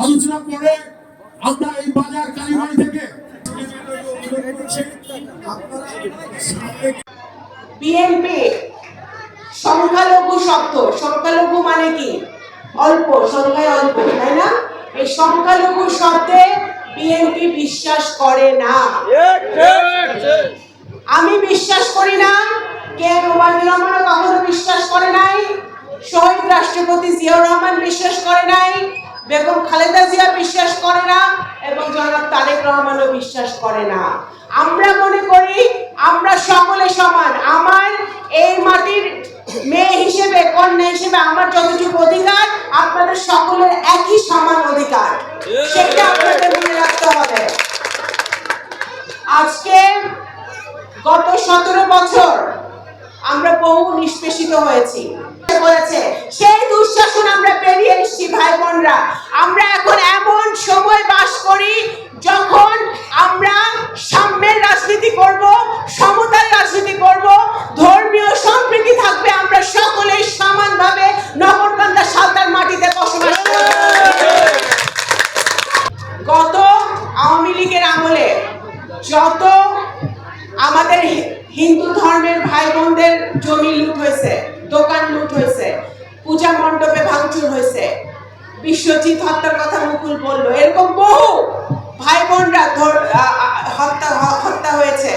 আলোচনা করে আমরা এই বাজার কালীবাড়ি থেকে বিএনপি সংখ্যালঘু শব্দ, সংখ্যালঘু মানে কি? অল্প, সংখ্যায় অল্প, তাই না? এই সংখ্যালঘু শব্দে বিএনপি বিশ্বাস করে না। আমি বিশ্বাস করি না কে ওবায়দুর রহমানও কখনো বিশ্বাস করে নাই শহীদ রাষ্ট্রপতি জিয়াউর রহমান বিশ্বাস করে নাই বেগম খালেদা জিয়া বিশ্বাস করে না এবং জনাব তারেক রহমানও বিশ্বাস করে না। আমরা মনে করি আমরা সকলে সমান। আমার এই মাটির মেয়ে হিসেবে, কন্যা হিসেবে আমার যতটুকু অধিকার, আপনাদের সকলের একই সমান অধিকার। সেটা আপনাদের মনে রাখতে হবে। আজকে গত সতেরো বছর আমরা বহু নিষ্পেষিত হয়েছি। বলেছে? সেই দুঃশাসন আমরা পেরিয়ে এসেছি ভাই বোনরা আমরা এখন এমন সময় বাস করি যখন আমরা সাম্যের রাজনীতি করব সমতার রাজনীতি করব ধর্মীয় সম্প্রীতি থাকবে আমরা সকলেই সমানভাবে নগরকান্দা সালতার মাটিতে বসবাস করব গত আওয়ামী লীগের আমলে যত আমাদের হি- হিন্দু ধর্মের ভাই বোনদের জমি লুট হয়েছে, দোকান লুট হয়েছে, পূজা মণ্ডপে ভাঙচুর হয়েছে। বিশ্বজিৎ হত্যার কথা মুকুল বলল, এরকম বহু ভাই বোনরা হত্যা হত্যা হয়েছে,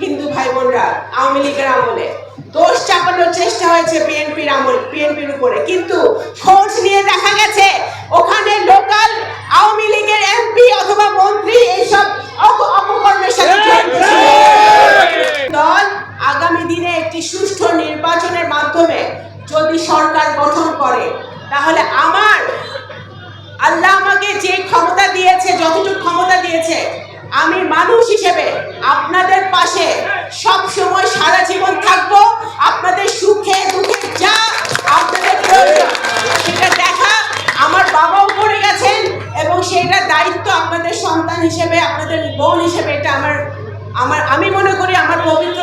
হিন্দু ভাই বোনরা আওয়ামী লীগের আমলে। দোষ চাপানোর চেষ্টা হয়েছে বিএনপির আমল, বিএনপির উপরে। কিন্তু খোঁজ নিয়ে দেখা গেছে যতটুকু ক্ষমতা দিয়েছে। আমি মানুষ হিসেবে আপনাদের পাশে সব সময় সারা জীবন থাকব। আপনাদের সুখে দুঃখে যা আপনাদের সেটা দেখা আমার বাবাও পড়ে গেছেন এবং সেটা দায়িত্ব আপনাদের সন্তান হিসেবে, আপনাদের বোন হিসেবে, এটা আমার আমার আমি মনে করি আমার পবিত্র